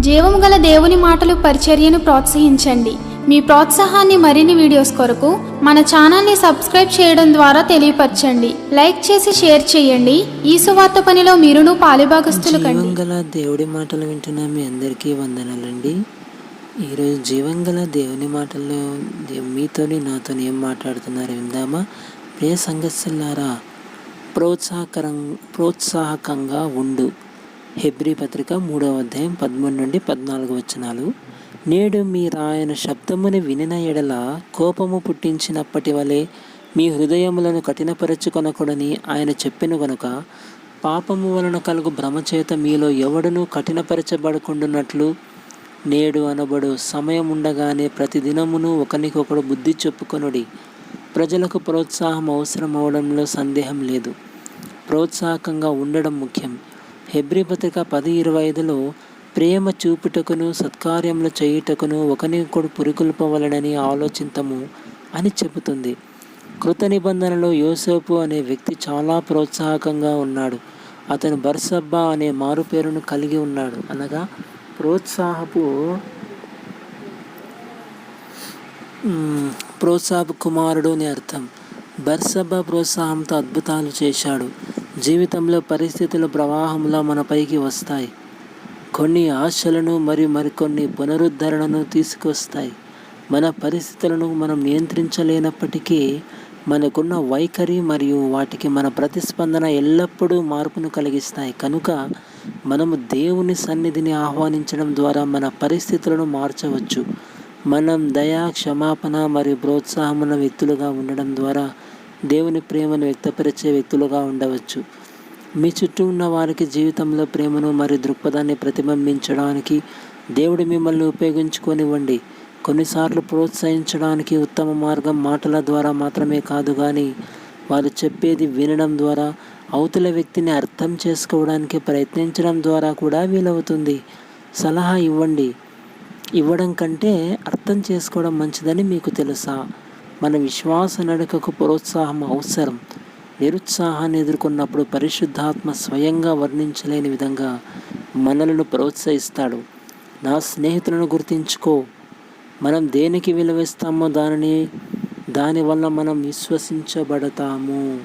జీవము గల దేవుని మాటలు పరిచర్యను ప్రోత్సహించండి. మీ ప్రోత్సాహాన్ని మరిన్ని వీడియోస్ కొరకు మన ఛానల్ని సబ్స్క్రైబ్ చేయడం ద్వారా తెలియపరచండి. లైక్ చేసి షేర్ చేయండి. ఈ సువార్త పనిలో మీరును పాలుభాగస్తులు కండి. జీవంగల దేవుడి మాటలు వింటున్న మీ అందరికీ వందనాలండి. ఈరోజు జీవంగల దేవుని మాటల్లో మీతోని నాతో ఏం మాట్లాడుతున్నారు విందామా? ప్రియ సంగస్సులారా ప్రోత్సాహకరం ప్రోత్సాహకంగా ఉండు. హెబ్రి పత్రిక మూడవ అధ్యాయం పదమూడు నుండి పద్నాలుగు వచనాలు. నేడు మీ రాయన శబ్దముని వినిన ఎడల కోపము పుట్టించినప్పటి వలె మీ హృదయములను కఠినపరచుకొనకూడని ఆయన చెప్పిన గనుక పాపము వలన కలుగు భ్రమచేత మీలో ఎవడునూ కఠినపరచబడుకుంటున్నట్లు నేడు అనబడు సమయం ఉండగానే ప్రతిదినమును ఒకరికొకడు బుద్ధి చెప్పుకొనుడి. ప్రజలకు ప్రోత్సాహం అవసరం అవడంలో సందేహం లేదు. ప్రోత్సాహకంగా ఉండడం ముఖ్యం. హెబ్రి పత్రిక పది ఇరవై ఐదులో ప్రేమ చూపుటకును సత్కార్యములు చేయుటకును ఒకనికొడు పురికొల్పవలనని ఆలోచింతము అని చెబుతుంది. కృత నిబంధనలో యోసేపు అనే వ్యక్తి చాలా ప్రోత్సాహకంగా ఉన్నాడు. అతను బర్సబ్బా అనే మారుపేరును కలిగి ఉన్నాడు. అనగా ప్రోత్సాహపు ప్రోత్సాహపు కుమారుడు అని అర్థం. బర్సబ్బా ప్రోత్సాహంతో అద్భుతాలు చేశాడు. జీవితంలో పరిస్థితుల ప్రవాహంలో మనపైకి వస్తాయి. కొన్ని ఆశలను మరియు మరికొన్ని పునరుద్ధరణను తీసుకొస్తాయి. మన పరిస్థితులను మనం నియంత్రించలేనప్పటికీ మనకున్న వైఖరి మరియు వాటికి మన ప్రతిస్పందన ఎల్లప్పుడూ మార్పును కలిగిస్తాయి. కనుక మనము దేవుని సన్నిధిని ఆహ్వానించడం ద్వారా మన పరిస్థితులను మార్చవచ్చు. మనం దయా క్షమాపణ మరియు ప్రోత్సాహమున్న వ్యక్తులుగా ఉండడం ద్వారా దేవుని ప్రేమను వ్యక్తపరిచే వ్యక్తులుగా ఉండవచ్చు. మీ చుట్టూ ఉన్న వారికి జీవితంలో ప్రేమను మరియు దృక్పథాన్ని ప్రతిబింబించడానికి దేవుడు మిమ్మల్ని ఉపయోగించుకొనివ్వండి. కొన్నిసార్లు ప్రోత్సహించడానికి ఉత్తమ మార్గం మాటల ద్వారా మాత్రమే కాదు కానీ వారు చెప్పేది వినడం ద్వారా అవతల వ్యక్తిని అర్థం చేసుకోవడానికి ప్రయత్నించడం ద్వారా కూడా వీలవుతుంది. సలహా ఇవ్వండి. ఇవ్వడం కంటే అర్థం చేసుకోవడం మంచిదని మీకు తెలుసా? మన విశ్వాస నడకకు ప్రోత్సాహం అవసరం. నిరుత్సాహాన్ని ఎదుర్కొన్నప్పుడు పరిశుద్ధాత్మ స్వయంగా వర్ణించలేని విధంగా మనలను ప్రోత్సహిస్తాడు. నా స్నేహితులను గుర్తించుకో. మనం దేనికి విలువిస్తామో దానిని దానివల్ల మనం విశ్వసించబడతాము.